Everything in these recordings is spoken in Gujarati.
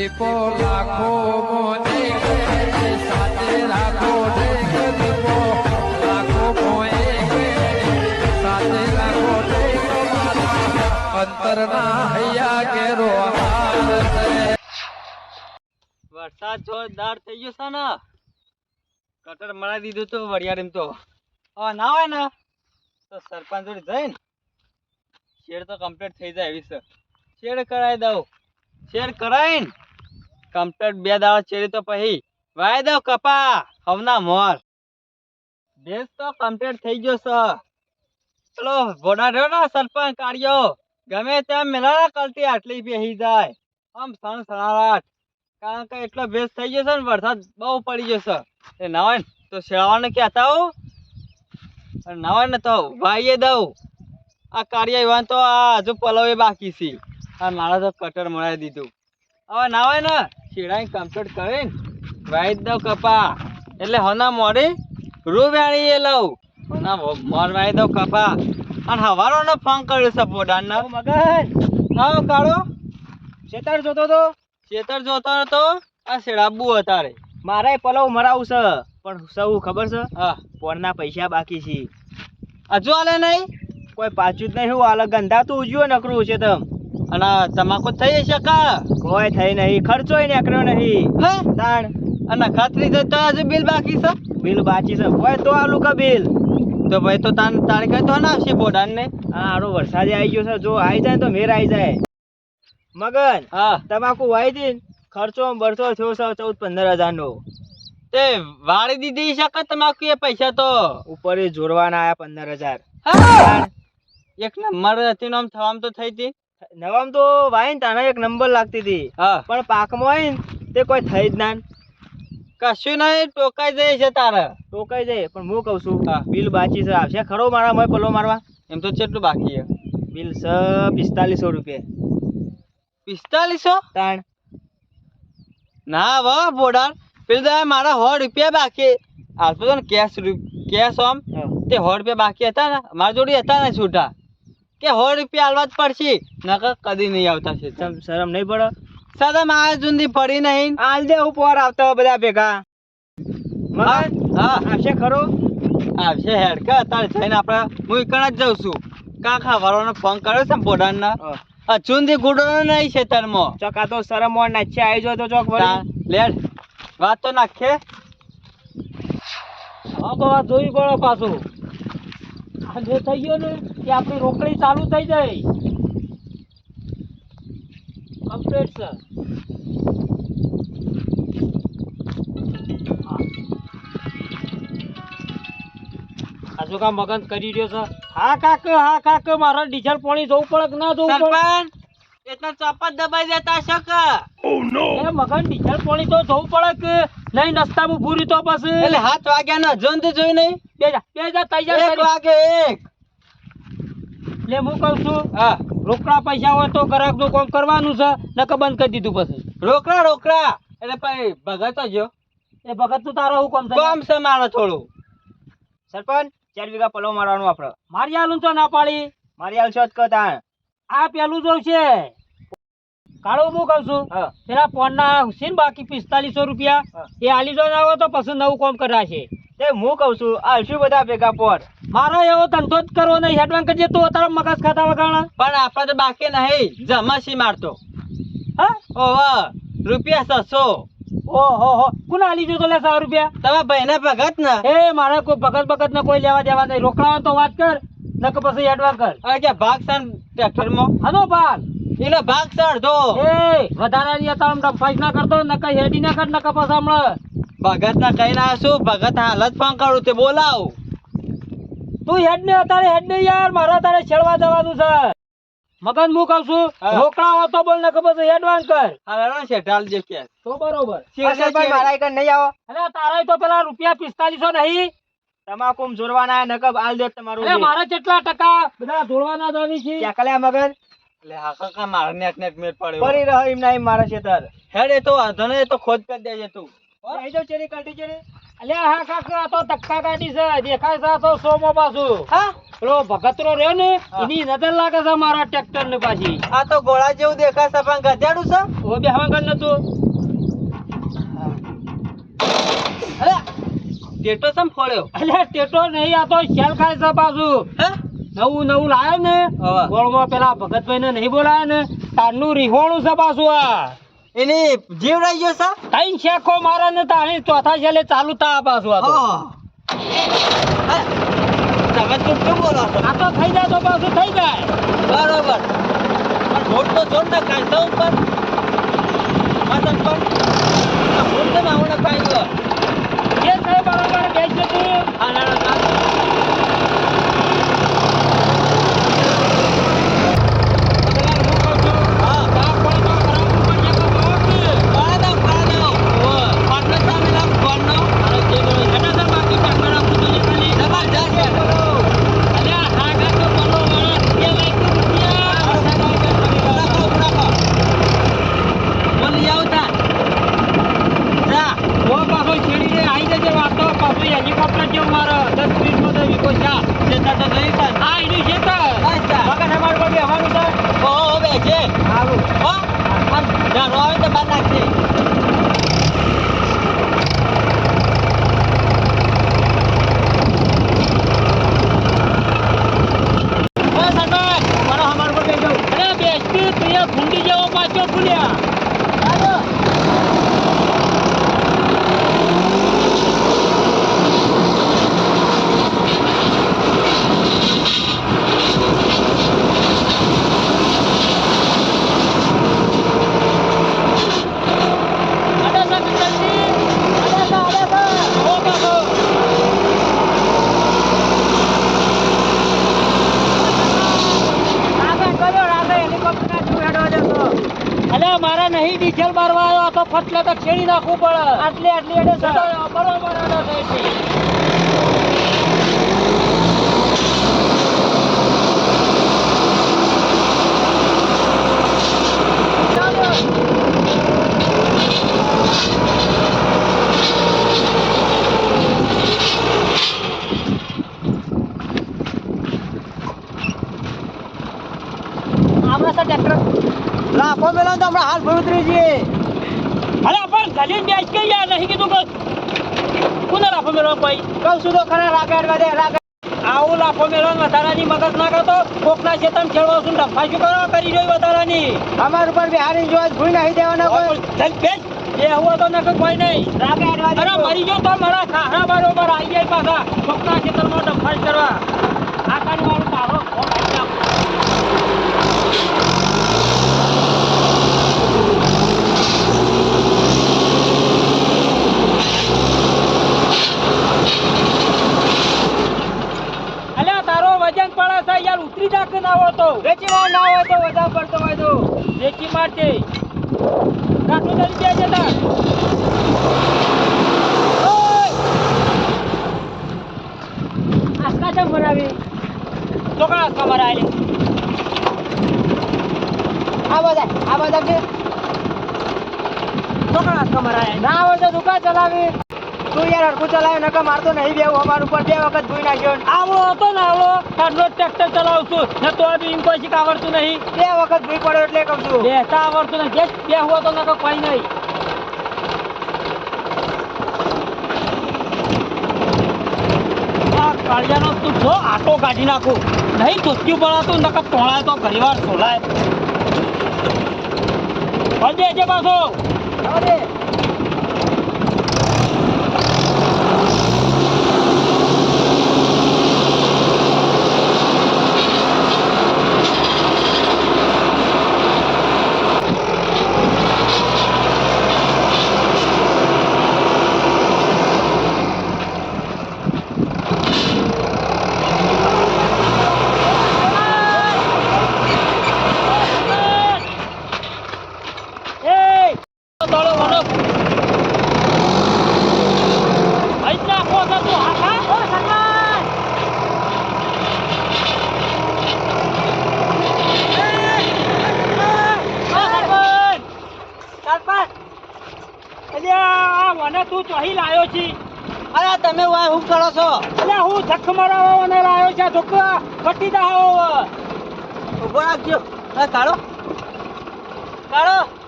દીપો લાખો મોને સાથે રાખો લાખો સાથે રાખો અંતરના હૈયા કેરો વરસાદ જોરદાર થઈ ગયો છે ને. કટર મરાઈ દીધું તો વરિયાળ એમ તો. હવે ના હોય ને, તો સરપંચ જોડે જઈને શેડ તો કમ્પ્લીટ થઈ જાય એવી છે. શેડ કરાવી દઉં. શેડ કરાવીને કમ્પ્લીટ બે દાડા ચેડી તો પછી વાય દો કપા, હવના મોર. ભેજ તો કમ્પ્લેટ થઈ ગયો છે ચલો, ભોડા રહ્યો સરપંચ કાઢ્યો. ગમે તેમ મેળા કલતી આટલી બેસી જાય. આમ સણ સણારાટ કારણ કે એટલો ભેસ થઈ ગયો છે ને, વરસાદ બહુ પડી ગયો છે એ નાવાય તો શેળવાને કહેતા હો અને નાવાય ને તો ભાઈએ દઉં. આ કાર્ય તો આ હજુ પલવે બાકી છે. આ મારા તો કટર મરાવી દીધું. હવે નાવાય ને. શીડાઈ કમ્પ્લીટ કરીને વાઈ દઉં કપા. એટલે હોના મોડી રૂ વેણી એ લઉં. હોના મોર વાઈ દઉં કપા. અને હવારોનો ફોન કર્યો છે પોડાન મગન. ના કાઢો શેતર જોતો તો શેતર જોતો હતો. આ શેડાબુ અતારે. મારે પલવ મરાવું છે. પણ સૌ ખબર છે? હા. પોણના પૈસા બાકી છે. હજુ આલે નહીં? કોઈ પાછું જ નહીં. હું આલે ગંધા તું ઉજ્યો નકરું છે તમ. અને તમાકુ થઈ હશે કા? કોઈ થઈ નહીં. ખર્ચોય નીકળ્યો નહીં. હે? તાણ. અને ખાતરી તો હજુ બિલ બાકી છે? બિલ બાકી છે. હોય તો આલુ કા બિલ? તો ભાઈ તો તાન તારે કઈ તો ના આવશે બોડાન ને હા આરો વરસાદે આવી ગયો છે. જો આવી જાય તો મેર આવી જાય. મગન હા. તમાકુ વાઈ દી ખર્ચો બરસો થયો છે ચૌદ પંદર હજાર નો તે વાળી દીધી શકે તમાકુ એ પૈસા તો? ઉપર જોડવાના આયા પંદર હજાર. એક નંબર હતી નામ થવામ તો થઈ હતી. નવામ તો વાય ને તાને એક નંબર લાગતી હતી. પણ પાકમાં હોય ને તે કોઈ થઈ જ ના કશું નહીં ટોકાઈ જાય છે તારે. ટોકાઈ જાય પણ હું કહું છું બિલ બાકી છે આવશે ખરો મારા મય પલો મારવા? એમ તો કેટલું બાકી છે. બિલ છે પિસ્તાલીસો રૂપિયા. પિસ્તાલીસો? તાણ. ના વાહ બોડાર પેલું તો મારા સો રૂપિયા બાકી. આલતો તો ને કેશ કેશ આમ. તે સો રૂપિયા બાકી હતા ને. મારા જોડે હતા ને છૂટા. કે સો રૂપિયા આલવા જ પડશે. નકર કદી નહીં આવતા છે તમ શરમ નહીં પડે? શરમ આ જુંદી પડી નહીં. આલ દે ઉપર આવતા હોય બધા ભેગા. હા હા. આવશે ખરો? આવશે હેડ કે અત્યારે જઈને આપણે હું એકણ જ જાઉં છું કાકા વાળાનો ફોન કર્યો છે બોડાના હા. અચુંદી ગુડો નહીં છે તરમાં. ચોક આ તો શરમ મોર નાચે આવી જાય તો ચોક વળી. લેડ વાત તો નાખે હા. તો વાત જોવી પડો પાછું. આ થઈ ગયો ને કે આપણી રોકડી ચાલુ થઈ જાય. કમ્પ્લીટ સર હજુ કા મગન કરી રહ્યો છે? હા કાક હા કાક મારે ડીઝલ પાણી જવું પડે કે ના જવું પડે? એટલા ચપાત દબાઈ દેતા શક એ મગન ડીઝલ પાણી તો જવું પડે કે નહીં? નસ્તામાં પૂરી તો પછી? એટલે હાથ વાગ્યા ના જંદ જોઈ નહીં? બે જા બે જા તૈયાર કરી. વાગે એક. એટલે હું કહું છું હા. રોકડા પૈસા હોય તો ગ્રાહકનું કોમ કરવાનું છે નકર બંધ કરી દીધું પછી. રોકડા રોકડા. એટલે ભાઈ ભગત જો એ ભગતનું તારો કોમ છે કોમ છે મારો થોડું. સરપંચ ચાર વીઘા પલો મારવાનું આપડે મારી આલું તો ના પાડી. મારી આલ છો કતા આ પેલું જો છે કાળો હું કહું છું? પેલા ફોન ના હુસીન બાકી પિસ્તાલીસો રૂપિયા? એ આલી જો આવો તો પછી નવું કોમ કરાશે. તે હું કહું છું આ શું બધા ભેગા પોર મારો એવો ધંધો જ કરવો નહીં. હેડવાન કરજે તો તારો મગજ ખાતા વગાણા પણ આપણે તો બાકી નહીં. જમાસી મારતો? હા? ઓહો રૂપિયા છસો. ઓહો હો. કોને આલી જો તો લે સો રૂપિયા? તમે ભાઈને ભગત ને? એ મારે કોઈ ભગત ભગત ને કોઈ લેવા દેવા નહીં. રોકડા તો વાત કર નકર પછી હેડવાન કર. કે ભાગ ટ્રેક્ટરમાં? હનો ભાગ. એનો ભાગ દો એ. વધારાની તામ ડફાઈસ ના કરતો નકર હેડી ના કર નકર પછી હમણાં ભગત ના કઈ ના શું? ભગત હાલત ફોન કરું તે બોલાવ. તું હેડ ને અત્યારે હેડ ને યાર મારા તારે છેડવા જવાનું છે. મગન હું કહું છું રોકડા હોય તો બોલ નકર પછી એડવાન્સ કર. છે ઢાલ જે કે તો બરોબર. શેર મારા એક નહીં આવો. અરે તારા તો પેલા રૂપિયા પિસ્તાલીસો નહીં. તમાકુ જોડવાના નકબ આલ દે તમારું મારે કેટલા ટકા બધા જોડવાના દાવી છે. ક્યાં મગન? એટલે હા કાકા મારે નેટ નેટ મેર પડ્યો પડી રહ્યો એમ ના એમ મારા ખેતર હેડ એ તો વાંધો એ તો ખોદ કરી દેજે તું. આવી જાવ ચેરી કાઢી ચેરી. અલ્યા હા કાકા તો ધક્કા કાઢી છે. દેખાય છે તો સોમો પાછું. હા? પેલો ભગતરો રહ્યો ને એની નજર લાગે છે મારા ટ્રેક્ટર ને પાછી. આ તો ગોળા જેવું દેખાય છે પણ ગધેડું છે? ઓ બે હવા નતું અરે ટેટો સમ ફોડ્યો? અલે ટેટો નહીં આ તો શેલ ખાય છે પાછું. હે? નવું નવું લાયો ને ગોળમાં પેલા ભગતભાઈ ને નહીં બોલાય ને તારનું રીહોણું છે પાછું આ. એની જીવડાઈ ગયો છે? તૈન શેખો મારા ને તાણી ચોથા છેલ્લે ચાલુ તા પાછું આ તો. તમે તો શું બોલો આ તો થઈ જાય તો પાછું થઈ જાય. બરોબર. પણ રોડ તો ને કાંઈ પર આ તો ના આવડે કાંઈ જે બરાબર બેસજો તું આ કામ હા પાડો પાડો પાડો સામે નામ પાડો બોલી આવતા જા હેલિકોપ્ટર જેવું મારે દસ મિનિટમાં તો વીકો છે જતા તો નહીં પણ આ એનું છે તો અચ્છા. વગર અમારે કોઈ બેહવાનું છે ઓ બે છે સારું હો આમ જાણો આવે તો બાર નાખજે ઓ સરપંચ મારો અમાર પર બેસજો અરે બેસતી તું એ ભૂંડી જેવો પાછો ભૂલ્યા અરે સર પિતાજી અરે સર અરે સર ઓ બાબો આગળ કર્યો આગળ હેલિકોપ્ટરના થ્રુ હેડવા જશો અલે મારે ડીઝલ મારવા આવ્યો તો ફટલે તો છેડી નાખવું પડે. આટલી આટલી છે. બરોબર હેડે છે ટ્રેક્ટર લાખો મેલો તો આપણે હાલ ભરૂતરી છીએ અરે પણ ગલીન બેસ કે યાર નહીં કીધું બસ કોને લાફો મેલો ભાઈ કહું છું તો ખરા રાગે અડવા દે રાગાડ આવું લાફો મેળવો વધારાની મગજ ના કરતો કોકના ચેતન ખેડવો છું ડફા શું કરો કરી જોઈ વધારાની? અમાર ઉપર બિહારી જોવા ભૂઈ નાખી દેવાના કોઈ. બેસ. એ હું તો નકર કોઈ નહીં. રાગે અડવા અરે મરી જો તો મારા ખાહરા બરોબર આઈ જાય પાછા. કોકના ખેતરમાં ડફા કરવા. આ વાળું તારો ફોન આવી નાખો. અલ્યા તારો વજન પડે છે યાર ઉતરી જા કે ના આવડતો વેચી વાર ના હોય તો વધારે પડતો હોય તો દેખી મારજે કાઠું ધરી દેજે તાર આસકા ચમ ભરાવી ચોકડા આસકા મારા આલી આ બધા આ બધા કે ચોકડા આસકા ના હોય તો દુકાન ચલાવી. તું યાર હરકું ચલાવે નકર મારતો નહીં બેવું અમાર ઉપર બે વખત ભૂઈ નાખ્યો ને. હતો ને આવડો. તારનો ટ્રેક્ટર ચલાવશું ને તો બી એમ કોઈ આવડતું નહીં. બે વખત ભૂઈ પડ્યો એટલે કહું છું. બેસતા આવડતું નહીં. જે બે હુआ તો નકર કોઈ નહીં. કાળિયાનો તું જો આટો કાઢી નાખું. નહીં ધોત્યું પડાતું નકર તોળાય તો ઘણીવાર સોલાય. હજી છે પાછો અરે Hey! Tolong mana? Aina aku akan tu apa? Oh, આ મને તું ચોહી લાયો છી. અરે તમે હું કરો છો? એટલે હું ધક્ક મારવાને લાવ્યો છે છોકરા પટ્ટી દાવો ઊભો રાખજો. કાળો. કાળો.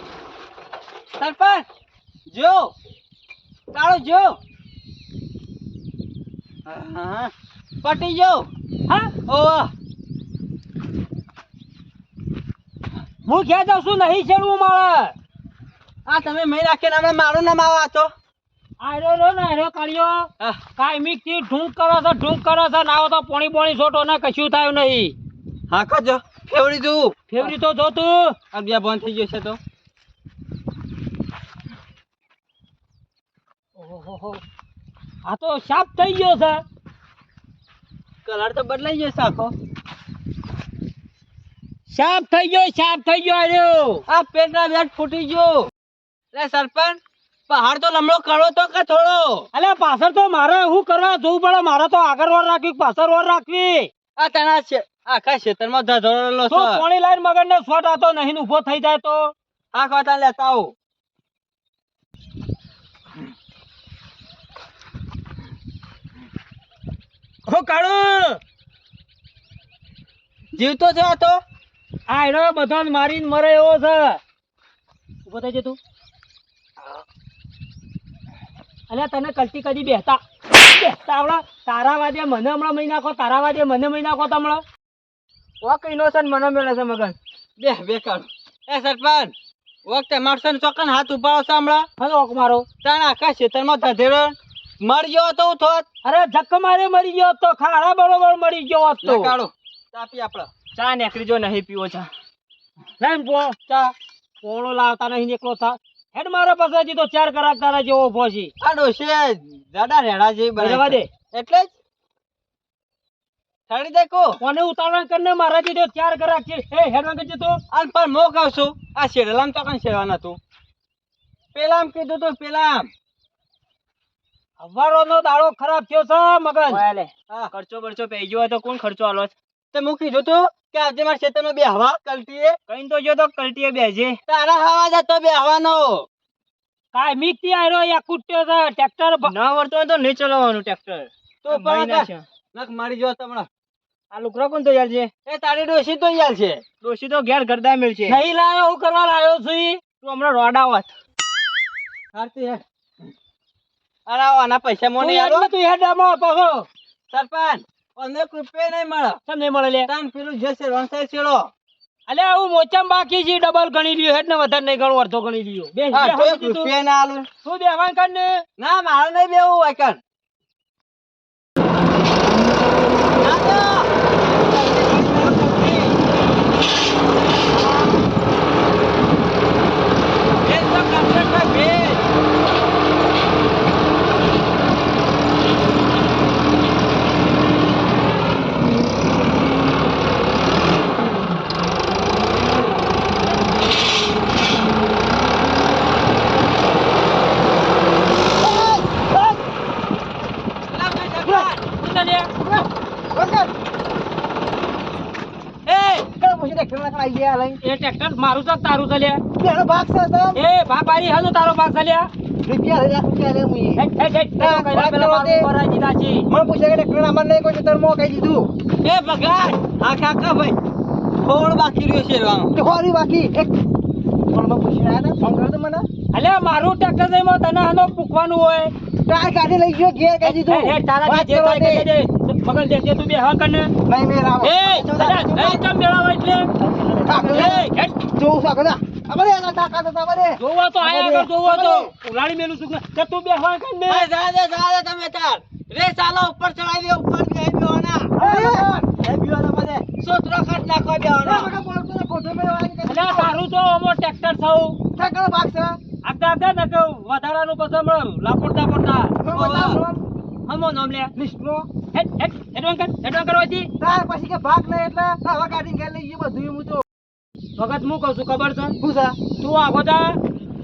સરપંચ જો કાળો જો. હા પટી જો. હા ઓવા હું ક્યાં જાઉં છું? નહીં છેડવું મારે. આ તમે મહી રાખીને હમણાં મારું નામ આવો તો આયરો રો ને આયરો કાઢ્યો કાયમી થી ઢૂંક કરો છો ઢૂંક કરો છો ના તો પોણી પોણી છોટો ને કશું થયું નહીં. હા કજો ફેવડી તું. ફેવરી તો જો તું. બીજા બંધ થઈ જશે તો. આ તો સાપ થઈ ગયો છે. કલર તો બદલાઈ ગયો આખો. સાપ થઈ ગયો સાપ થઈ ગયો આર્યો આ પેટના વેટ ફૂટી ગયો. લે સરપંચ પહાડ તો લમડો કરો તો કે થોડો અલે પાછળ તો મારે હું કરવા જોવું પડે. મારે તો આગળ વાર રાખવી પાછળ વાર રાખવી. આ તેના છે આખા ક્ષેત્રમાં ધધોડેલો તો છે. પોણી લાઈન મગર ને શોટ આતો નહીં ઊભો થઈ જાય તો. આ ખાતા લેતા આવો. હું કાઢું જીવતો છે આ તો? આ એનો બધો મારીને મરે એવો છે. ઊભો થઈ જતું અલ્યા, તને કલટી કદી બેહતા? બેહતા હમણાં તારા વાદે મને હમણાં મહી નાખો, તારા વાદે મને મહી નાખો તો હમણાં વક ઇનોસન્ટ મને મેળે છે મગન બે બે કાઢ એ સરપંચ વખતે મારસો ચોકન હાથ ઉપાડો છે હમણાં? હલો ઓક મારો. તાણ આખા ખેતરમાં ધધેડો. મરી ગયો તો થોત અરે ધક્ક મારે મરી ગયો તો ખાડા બરોબર મરી ગયો હોત. તો કાળો ચા પી આપણે ચા નેકરી જો નહીં પીવો ચા. લેમ પો ચા. પોણો લાવતા નહીં નીકળો થા. હેડ મારા પાસે તો ચાર કરાક તારા જેવો ઊભો છે. આ ડોશી દાદા રેડા જેવી બરાબર દે. એટલે જ. ઠરી દેખો. કો કોને ઉતાવળ કરીને મારા જે ચાર કરાક છે? એ હેડવા કરજે તો. આ પર મો કહું આ શેડલામ તો કઈ શેવાના નતું. પેલામ કીધું તો પેલામ. હવારો નો દાડો ખરાબ થયો છે મગન. ખર્ચો બરચો પે ગયો તો કોણ ખર્ચો આલો છે? તે હું કીધું તું કે આજે મારા ખેતરમાં બે હવા કલટીએ. કઈ તો જો તો કલટીએ બેજે તારા હવા જતો બે હવાનો. કાય મીકથી આયરો યા કુટ્યો છે ટ્રેક્ટર ના વર્તો તો નહીં ચલાવવાનું ટ્રેક્ટર. તો પણ નખ મારી જો તમને આ લુકરા કોણ તૈયાર છે? એ તારી ડોશી તો યાર છે. ડોશી તો ઘેર ગરદા મેળ છે. નહીં લાયો હું કરવા લાયો છું તું હમણાં રોડા વાત હારતી હે. અરે આના પૈસા મોને આલો. તું હેડ આમાં પાછો સરપંચ અમને કૃપે નહીં મળે. કેમ નહીં મળે લે? તાન પેલું જે છે રણસાઈ છેડો. અલે આવું મોચમ બાકી છે ડબલ ગણી લ્યો હેડ ને વધારે નહીં ગણું અડધો ગણી લ્યો. બે રૂપિયા ના આલું. શું દેવાન કર ને ના મારે નહીં બેવું હોય કણ ના તો. ભેજ તો કમ્પ્લેટમાં ભેજ. પેલા ભાઈ સરપંચ. તું લે મારું છે કે તારું છે લે. એ ભાગ પાડી હાલો તારો ભાગ છે લે. તારો કઈલા પેલા મારું કરાઈ દીધા છે. એ ભાઈ. થોડું બાકી રહ્યું છે રહેવાનું. અલે મારું ટ્રેક્ટર તને આનો પૂકવાનું હોય. હેડ હેડ તારા જે થાય કરી દે. મગન દે દે તું બે હા કને એ કેમ મેળાવા એટલે. જોવો તો આયા આગળ જોવો તો. ઉલાડી મેલું છું કે તું બે હા કને એ જા દે, જા દે તમે તાર. રે ચાલો ઉપર ચડાવી દે ઉપર બે બેવાના. બે બેવાના બધે. સોતરો કાઢ નાખો બેવાના. અલે તારું તો અમો ટ્રેક્ટર થવું આગતા આગતા ને કે વધારાનું પછી હમણાં લાપોડતા પડતા હમો નામ લે. હેડ હેડ હેડવાન કર હેડવાન કરવાથી ભગત હું કહું છું ખબર છે? તું આગો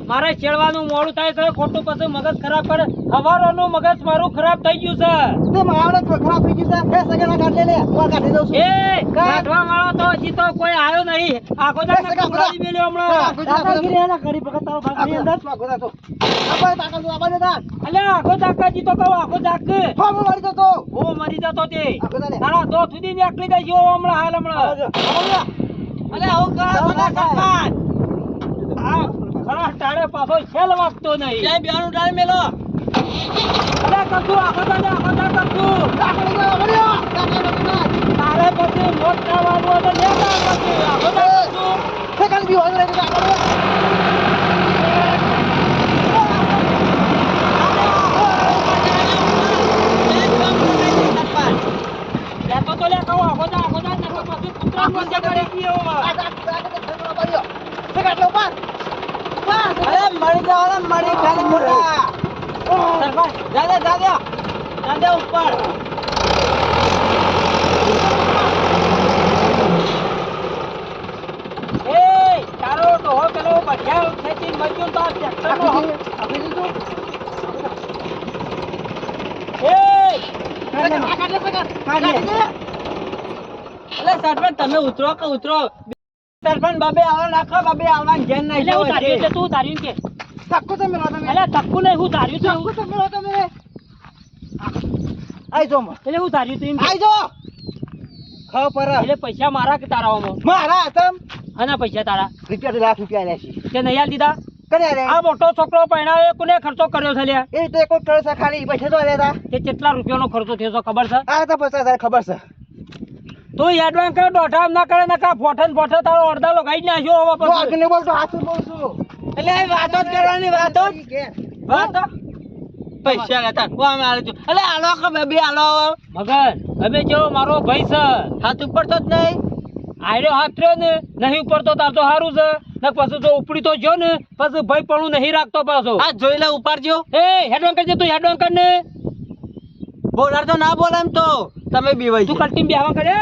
મારે ચેડવાનું મોડું થાય છે ખોટું પછી મગજ ખરાબ કરે. હવારોનું મગજ મારું ખરાબ થઈ ગયું છે. તે મારા ખરાબ થઈ ગયું છે. બે સગા કાઢ લે લે વાર કાઢી દઉં છું. એ કાઢવા વાળો તો હજી તો કોઈ આવ્યો નહીં. બસ, કાકા, કુકડાજી મેલ્યો હમણાં. દાદાગીરી એના કરી ભગત તારો ભાગની અંદર. સ્વાગત તો આપણે તાકાત તો આબાને દા અલે આખો દાકાજી તો કહું આખો દાક હો વાળી તો તો. હું મરી જતો તે. તારા દો સુધી નીકળી જાય હમણાં હાલ હમણાં. અલે હું કરો છો ને સરપંચ આ ખરા ટાળે પાછો છેલ વાગતો નહીં. જય બ્યાનું ટાળે મેલો. અલે કશું આખો કશું તારે પછી મોટ થવાનું હોય તો પછી આખો દાડે કશું સેકન્ડ બી હોય તો તાકાત લેતો તો લે કહું આખો દાડે આખો દાડે નકર પછી કૂતરા મોઢે કરી ગયો સેકન્ડ લો પાસ અરે મળી જવાના મળી ખાલી મોટા સરપંચ દાદા દાદા દાદા ઉપર એ તારો ડોહો પેલો બઢિયા ખેંચી મજૂર તો આ ટ્રેક્ટરનો હમ- એ એટલે સરપંચ તમે ઉતરો કે ઉતરો સરપંચ બાબે આવવા નાખો બાબે આવવા ઘેર નહીં એટલે હું ધાર્યું છે તું ધાર્યું કે ધક્કો તો મેલો તમે એટલે તક્કુ નહીં હું ધાર્યું છે ધક્કો તો મેલો તમે આઈ જો એટલે હું ધાર્યું તું આઈ જો. ખાવ પર એટલે પૈસા મારા કે તારા ઓમાં? મારા તમ આના પૈસા તારા? રૂપિયા લાખ રૂપિયા આલ્યા છે. તે નહીં આલ દીધા? આ મોટો છોકરો પહેણાવે કોને ખર્ચો કર્યો છે લ્યા? એ તો કોઈ કરે છે ખાલી. પૈસા તો આલ્યા તે કેટલા રૂપિયાનો ખર્ચો થયો છે ખબર છે? આ તો પચાસ હજાર ખબર છે. તું એડવાન્સ કરે દોઢા ના કરે ના કા ફોટન ફોટન તારો અડધા નાખ્યો હવે તો હાથ બોલું છું એટલે વાતો જ કરવાની વાતો વાતો? પૈસા લેતા હું આમે છું અલે આલો કે બે બે આલો મગન અમે જેવો મારો ભાઈ છે? હાથ ઉપર તો જ નહીં. આયરો હાથ રહ્યો ને નહીં ઉપર તો તાર તો સારું છે. ને પછી જો ઉપડી તો જો ને પછી ભાઈ પણ નહીં રાખતો પાછો. આ જોઈ લે ઉપાડજો. એ હેડવાન કરજે તું હેડવાન કર ને. બોલાર તો ના બોલે એમ તો. તમે બીવાય તું કલ્ટીમ બેહવા કરે?